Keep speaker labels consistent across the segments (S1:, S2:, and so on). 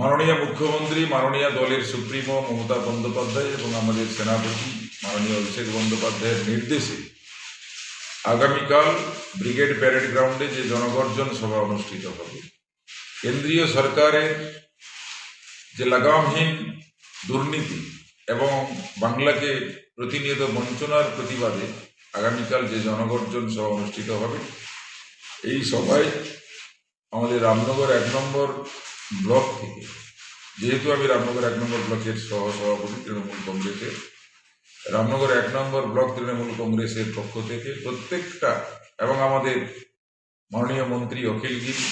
S1: মাননীয় মুখ্যমন্ত্রী, মাননীয় দলের সুপ্রিমো মমতা বন্দ্যোপাধ্যায় এবং আমাদের সেনাপতি মাননীয় অভিষেক বন্দ্যোপাধ্যায়ের নির্দেশে আগামীকাল ব্রিগেড প্যারেড গ্রাউন্ডে যে জনগর্জন সভা অনুষ্ঠিত হবে। কেন্দ্রীয় সরকারের যে লাগামহীন দুর্নীতি এবং বাংলাকে প্রতিনিয়ত বঞ্চনার প্রতিবাদে আগামীকাল যে জনগর্জন সভা অনুষ্ঠিত হবে, এই সভায় আমাদের রামনগর এক নম্বর ব্লক থেকে। যেহেতু আমি রামনগর এক নম্বর ব্লকের সহ সভাপতি তৃণমূল কংগ্রেসের। রামনগর এক নম্বর ব্লক তৃণমূল কংগ্রেসের পক্ষ থেকে প্রত্যেকটা এবং আমাদের মাননীয় মন্ত্রী অখিল গিরি,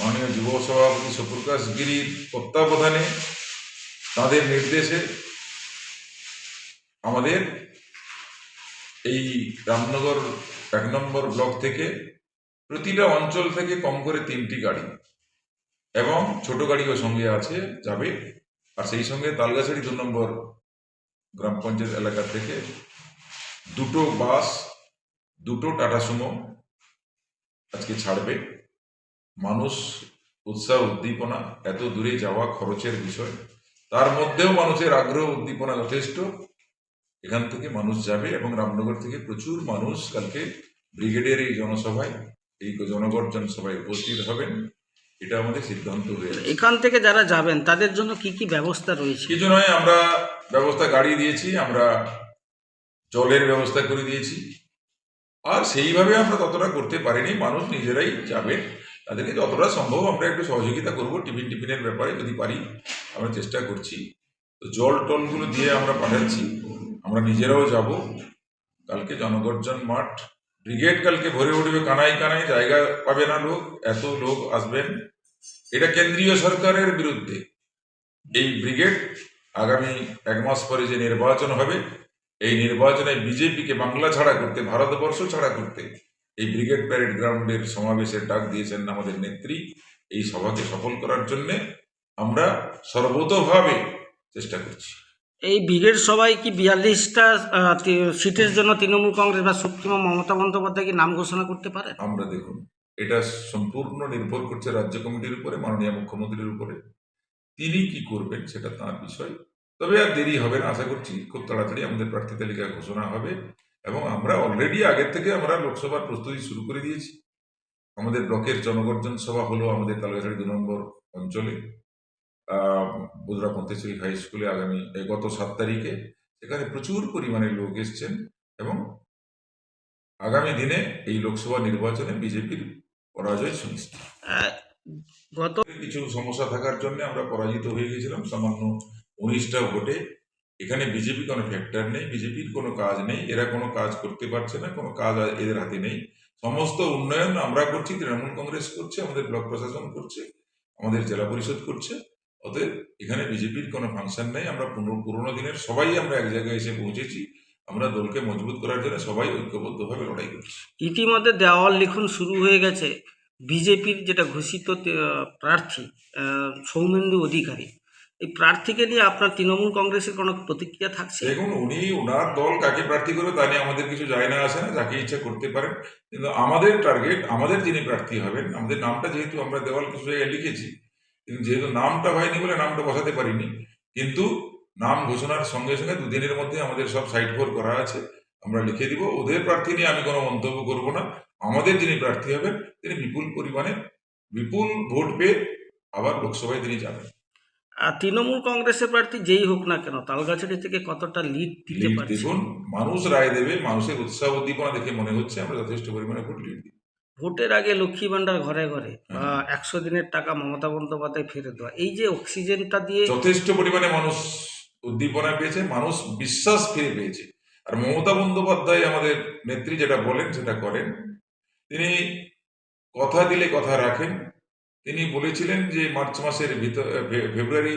S1: মাননীয় যুব সভাপতি সুপ্রকাশ গিরির তত্ত্বাবধানে তাদের নির্দেশে আমাদের এই রামনগর এক নম্বর ব্লক থেকে প্রতিটা অঞ্চল থেকে কম করে তিনটি গাড়ি এবং ছোট গাড়িও সঙ্গে আছে যাবে। আর সেই সঙ্গে তালগাছড়ি দু নম্বর গ্রাম পঞ্চায়েত এলাকা থেকে দুটো বাস, দুটো টাটা সুমো আজকে ছাড়বে। মানুষ উৎসাহ, উদ্দীপনা, এত দূরে যাওয়া খরচের বিষয়। তার মধ্যেও মানুষের আগ্রহ, উদ্দীপনা যথেষ্ট। এখান থেকে মানুষ যাবে এবং রামনগর থেকে প্রচুর মানুষ কালকে ব্রিগেডের এই জনসভায়, এই জনগর্জন সভায় উপস্থিত হবেন। এটা আমাদের সিদ্ধান্ত হয়েছে
S2: এখান থেকে যারা যাবেন তাদের জন্য কি কি ব্যবস্থা রয়েছে?
S1: কিছু নয় আমরা ব্যবস্থা গাড়ি দিয়েছি আমরা জলের ব্যবস্থা করে দিয়েছি। আর সেইভাবে আমরা ততটা করতে পারিনি মানুষ নিজেরাই যাবেন। তাদেরকে যতটা সম্ভব আমরা একটু সহযোগিতা করব টিফিন টিফিনের ব্যাপারে যদি পারি আমরা চেষ্টা করছি। তো জল টলগুলো দিয়ে আমরা পাঠাচ্ছি আমরা নিজেরাও যাব। কালকে জনগর্জন মাঠ ব্রিগেড কালকে ভরে উঠবে কানাই কানাই জায়গা পাবে না লোক এত লোক আসবেন। এটা কেন্দ্রীয় সরকারের বিরুদ্ধে। এই ব্রিগেড আগামী এক মাস পরে যে নির্বাচন হবে এই নির্বাচনে বিজেপিকে বাংলা ছাড়া করতে ভারতবর্ষ ছাড়া করতে এই ব্রিগেড প্যারেড গ্রাউন্ডের সমাবেশের ডাক দিয়েছেন আমাদের নেত্রী। এই সভাকে সফল করার জন্য আমরা সর্বতভাবে চেষ্টা করছি।
S2: এই ব্রিগেড সভায় কি বিয়াল্লিশটা সিটের জন্য তৃণমূল কংগ্রেস বা সুপ্রিমো মমতা বন্দ্যোপাধ্যায় কি নাম ঘোষণা করতে পারে?
S1: আমরা দেখুন এটা সম্পূর্ণ নির্ভর করছে রাজ্য কমিটির উপরে, মাননীয় মুখ্যমন্ত্রীর উপরে। তিনি কি করবেন সেটা তার বিষয়। তবে আর দেরি হবে না, আশা করছি খুব তাড়াতাড়ি আমাদের প্রার্থী তালিকা ঘোষণা হবে এবং আমরা অলরেডি আগের থেকে আমরা লোকসভার প্রস্তুতি শুরু করে দিয়েছি। আমাদের ব্লকের জনগর্জন সভা হলো আমাদের তালগাছাড়ি দু নম্বর অঞ্চলে বুধরা পন্থেশ্বরী হাই স্কুলে আগামী গত সাত তারিখে। সেখানে প্রচুর পরিমাণে লোক এসছেন এবং আগামী দিনে এই লোকসভা নির্বাচনে বিজেপির পরাজয় সুনিশ্চিত
S2: গত
S1: কিছু সমস্যা থাকার জন্য আমরা পরাজিত হয়ে গেছিলাম। সামান্য উনিশটা ভোটে। এখানে বিজেপি কোনো ফ্যাক্টর নেই বিজেপির কোনো কাজ নেই। এরা কোনো কাজ করতে পারছে না কোনো কাজ এদের হাতে নেই। সমস্ত উন্নয়ন আমরা করছি তৃণমূল কংগ্রেস করছে আমাদের ব্লক প্রশাসন করছে আমাদের জেলা পরিষদ করছে। অতএব এখানে বিজেপির কোনো ফাংশন নেই। আমরা পুরো- পুরোনো দিনের সবাই আমরা এক জায়গায় এসে পৌঁছেছি। আমরা দলকে মজবুত করার জন্য সবাই ঐক্যবদ্ধভাবে লড়াই করছি।
S2: ইতিমধ্যে দেওয়াল লিখন শুরু হয়ে গেছে বিজেপির যেটা ঘোষিত প্রার্থী সৌমেন্দু অধিকারী। এই প্রার্থীকে নিয়ে আপনার তৃণমূল কংগ্রেসের কোনো প্রতিক্রিয়া থাকছে?
S1: দেখুন উনি ওনার দল কাকে প্রার্থী করবে তা নিয়ে আমাদের কিছু যায় না আসে না যাকে ইচ্ছা করতে পারেন। কিন্তু আমাদের টার্গেট আমাদের যিনি প্রার্থী হবেন আমাদের নামটা যেহেতু আমরা দেওয়াল কিছু জায়গায় লিখেছি কিন্তু যেহেতু নামটা হয়নি বলে নামটা বসাতে পারিনি কিন্তু নাম ঘোষণার সঙ্গে সঙ্গে দুদিনের মধ্যে আমাদের সব সাইট ফোর করা আছে। আমরা লিখে দিব ওদের প্রার্থী নিয়ে আমি কোনো মন্তব্য করব না। আমাদের যিনি প্রার্থী হবেন তিনি বিপুল পরিমাণে বিপুল ভোট পেয়ে আবার লোকসভায় তিনি যাবেন।
S2: তৃণমূল কংগ্রেসের প্রার্থী যেই হোক না কেন তালগাছড়ি থেকে কতটা লিড দিতে পারছে?
S1: দেখুন মানুষ রায় দেবে মানুষের উৎসাহ উদ্দীপনা দেখে মনে হচ্ছে আমরা যথেষ্ট পরিমাণে ভোট লিড দিই।
S2: ভোটের আগে লক্ষ্মী ভান্ডার ঘরে ঘরে বা একশো দিনের টাকা মমতা বন্দ্যোপাধ্যায় ফেরত দেওয়া এই যে অক্সিজেনটা দিয়ে
S1: যথেষ্ট পরিমাণে মানুষ উদ্দীপনা পেয়েছে, মানুষ বিশ্বাস ফিরে পেয়েছে। আর মমতা বন্দ্যোপাধ্যায় আমাদের নেত্রী যেটা বলেন, সেটা করেন। তিনি কথা দিলে কথা রাখেন। তিনি বলেছিলেন যে মার্চ মাসের ভিতর ফেব্রুয়ারি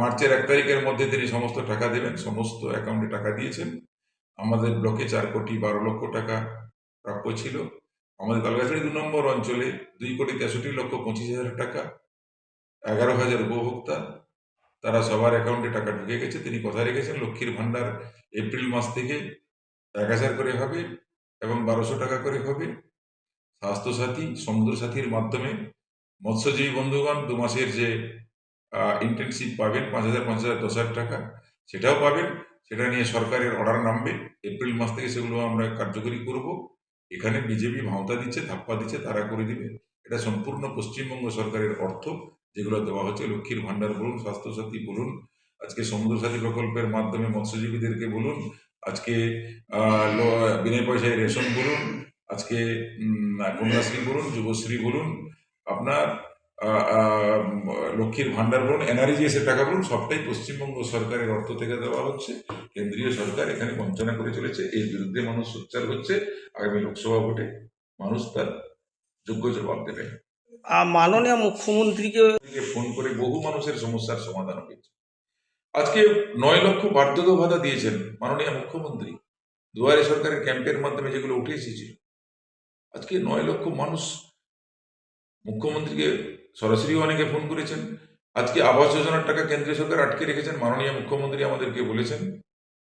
S1: মার্চের এক তারিখের মধ্যে তিনি সমস্ত টাকা দেবেন, সমস্ত অ্যাকাউন্টে টাকা দিয়েছেন। আমাদের ব্লকে চার কোটি বারো লক্ষ টাকা প্রাপ্য ছিল। আমাদের তালগাছড়ি দু নম্বর অঞ্চলে দুই কোটি তেষট্টি লক্ষ পঁচিশ হাজার টাকা, এগারো হাজার উপভোক্তা। তারা সবার অ্যাকাউন্টে টাকা ঢুকে গেছে, তিনি কথা রেখেছেন? লক্ষ্মীর ভাণ্ডার এপ্রিল মাস থেকে এক হাজার করে হবে এবং বারোশো টাকা করে হবে। স্বাস্থ্যসাথী সমুদ্র সাথীর মাধ্যমে মৎস্যজীবী বন্ধুগণ, দু মাসের যে ইন্টেনসিভ পাবেন, পাঁচ হাজার পাঁচ হাজার, দশ হাজার টাকা। সেটাও পাবেন। সেটা নিয়ে সরকারের অর্ডার নামবে। এপ্রিল মাস থেকে সেগুলো আমরা কার্যকরী করব। এখানে বিজেপি ভাওতা দিচ্ছে, ধাপ্পা দিচ্ছে, তারা করে দিবে। এটা সম্পূর্ণ পশ্চিমবঙ্গ সরকারের অর্থ। যেগুলো দেওয়া হচ্ছে লক্ষ্মীর ভাণ্ডার বলুন, স্বাস্থ্যসাথী বলুন, আজকে সমুদ্র সাথী প্রকল্পের মাধ্যমে মৎস্যজীবীদেরকে বলুন, আজকে বিনা পয়সায় রেশন বলুন, আজকে কন্যাশ্রী বলুন, যুবশ্রী বলুন, আপনার লক্ষ্মীর ভাণ্ডার বলুন এনআরজিএস এর টাকা বলুন, সবটাই পশ্চিমবঙ্গ সরকারের অর্থ থেকে দেওয়া হচ্ছে, কেন্দ্রীয় সরকার এখানে বঞ্চনা করে চলেছে, এর বিরুদ্ধে মানুষ সোচ্চার হচ্ছে, আগামী লোকসভা ভোটে মানুষ তার যোগ্য জবাব দেবে।
S2: মাননীয় মুখ্যমন্ত্রীকে
S1: ফোন করে বহু মানুষের সমস্যার সমাধান হয়েছে। আজকে নয় লক্ষ বার্ধক্য ভাতা দিয়েছেন মাননীয় মুখ্যমন্ত্রী। দুয়ারে সরকারের ক্যাম্পের মাধ্যমে যেগুলো উঠে এসেছিল। আজকে নয় লক্ষ মানুষ মুখ্যমন্ত্রীকে সরাসরি অনেকে ফোন করেছেন। আজকে আবাস যোজনার টাকা কেন্দ্রীয় সরকার আটকে রেখেছেন। মাননীয় মুখ্যমন্ত্রী আমাদেরকে বলেছেন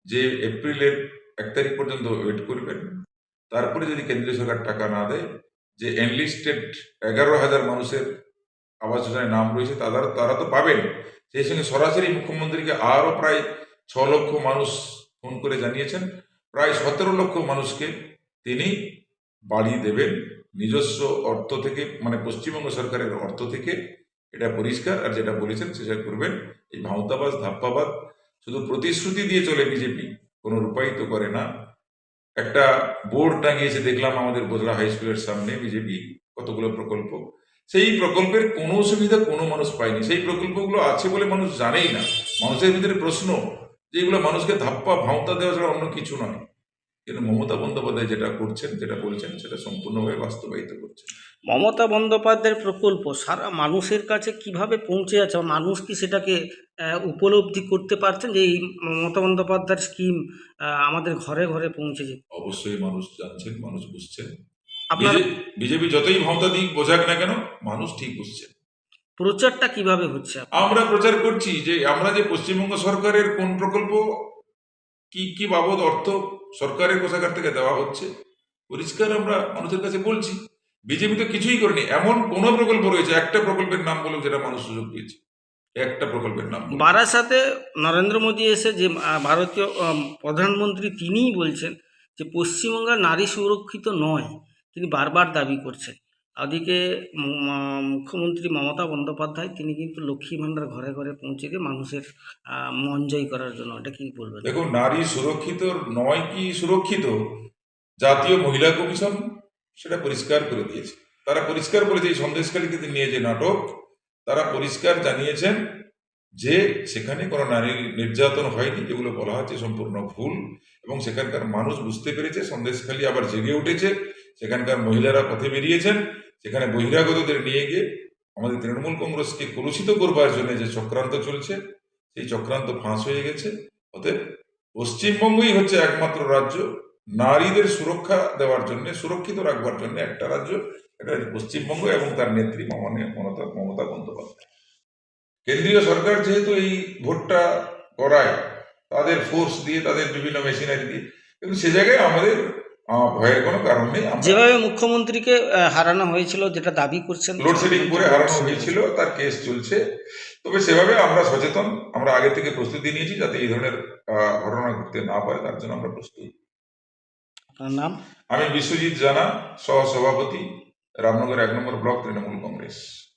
S1: যে এপ্রিলের এক তারিখ পর্যন্ত ওয়েট করবেন। তারপরে যদি কেন্দ্রীয় সরকার টাকা না দেয় যে এনলিস্টেড এগারো হাজার মানুষের আবাস যোজনায় নাম রয়েছে তারা তারা তো পাবেন। সেই সঙ্গে সরাসরি মুখ্যমন্ত্রীকে আরও প্রায় ছ লক্ষ মানুষ ফোন করে জানিয়েছেন। প্রায় সতেরো লক্ষ মানুষকে তিনি বাড়ি দেবেন। নিজস্ব অর্থ থেকে মানে পশ্চিমবঙ্গ সরকারের অর্থ থেকে এটা পরিষ্কার। আর যেটা বলেছেন, সেটা করবেন। এই ভাঁওতাবাজ ধাপ্পাবাদ শুধু প্রতিশ্রুতি দিয়ে চলে বিজেপি, কোনো রূপায়িত করে না। একটা বোর্ড টাঙিয়েছে, দেখলাম আমাদের বোধলা হাই স্কুলের সামনে, বিজেপি, কতগুলো প্রকল্প। সেই প্রকল্পের কোনো সুবিধা কোনো মানুষ পায়নি। সেই প্রকল্পগুলো আছে বলে মানুষ জানেই না। মানুষের ভিতরে প্রশ্ন যে এগুলো মানুষকে ধাপ্পা, ভাঁওতা দেওয়া ছাড়া অন্য কিছু নয়। কিন্তু মমতা বন্দ্যোপাধ্যায় যেটা করছেন যেটা বলছেন সেটা সম্পূর্ণভাবে বাস্তবায়িত করছেন।
S2: মমতা বন্দ্যোপাধ্যায়ের প্রকল্প সারা মানুষের কাছে কীভাবে পৌঁছে যাচ্ছে? মানুষ কি সেটাকে উপলব্ধি করতে পারছেন যে এই মমতা বন্দ্যোপাধ্যায়ের স্কিম আমাদের ঘরে ঘরে পৌঁছে যেত?
S1: অবশ্যই মানুষ জানছেন মানুষ বুঝছেন।
S2: আপনার
S1: বিজেপি যতই ভাঁওতা দিক বোঝাক না কেন মানুষ ঠিক বুঝছে।
S2: প্রচারটা কীভাবে হচ্ছে?
S1: আমরা প্রচার করছি যে আমরা যে পশ্চিমবঙ্গ সরকারের কোন প্রকল্প কি কি বাবদ অর্থ সরকারের কোষাগার থেকে দেওয়া হচ্ছে? পরিষ্কার আমরা মানুষের কাছে বলছি, বিজেপি তো কিছুই করেনি। এমন কোন প্রকল্প রয়েছে, একটা প্রকল্পের নাম বলুন যেটা মানুষ সুযোগ পেয়েছে। একটা প্রকল্পের নাম।
S2: বারাসাতে নরেন্দ্র মোদী এসে যে ভারতীয় প্রধানমন্ত্রী তিনিই বলছেন যে, পশ্চিমবঙ্গের নারী সুরক্ষিত নয়, তিনি বারবার দাবি করছেন। আহ, মুখ্যমন্ত্রী মমতা বন্দ্যোপাধ্যায় তিনি কিন্তু লক্ষ্মী ভাণ্ডার ঘরে ঘরে পৌঁছে দিয়ে মানুষের মন জয় করার জন্য এটা কি বলবেন?
S1: দেখুন নারী সুরক্ষিত নয় কি সুরক্ষিত জাতীয় মহিলা কমিশন সেটা পরিষ্কার করে দিয়েছে। তারা পরিষ্কার বলেছে এই সন্দেশকালীকে নিয়ে যে নাটক তারা পরিষ্কার জানিয়েছেন যে সেখানে কোনো নারী নির্যাতন হয়নি যেগুলো বলা হচ্ছে সম্পূর্ণ ভুল এবং সেখানকার মানুষ বুঝতে পেরেছে সন্দেশখালী আবার জেগে উঠেছে। সেখানকার মহিলারা পথে বেরিয়েছেন, সেখানে বহিরাগতদের নিয়ে গিয়ে আমাদের তৃণমূল কংগ্রেসকে কলুষিত করবার জন্য যে চক্রান্ত চলছে, সেই চক্রান্ত ফাঁস হয়ে গেছে। অতএব পশ্চিমবঙ্গই হচ্ছে একমাত্র রাজ্য। নারীদের সুরক্ষা দেওয়ার জন্য, সুরক্ষিত রাখবার জন্য একটা রাজ্য এটা পশ্চিমবঙ্গ এবং তার নেত্রী মমতা মমতা বন্দ্যোপাধ্যায়। কেন্দ্রীয় সরকার যেহেতু এই ভোটটা করায়, তাদের ফোর্স দিয়ে, তাদের বিভিন্ন মেশিনারি দিয়ে, কিন্তু সে জায়গায় আমাদের ভয়ের কোনো কারণ নেই
S2: যেভাবে মুখ্যমন্ত্রীকে হারানো হয়েছিল যেটা দাবি করছেন
S1: লোডশেডিং করে হারানো হয়েছিল। তার কেস চলছে। তবে সেভাবে আমরা সচেতন আমরা আগে থেকে প্রস্তুতি নিয়েছি যাতে এই ধরনের ঘটনা ঘটতে না পারে তার জন্য আমরা প্রস্তুত।
S2: নাম?
S1: আমি বিশ্বজিৎ জানা সহ সভাপতি রামনগর এক নম্বর ব্লক তৃণমূল কংগ্রেস।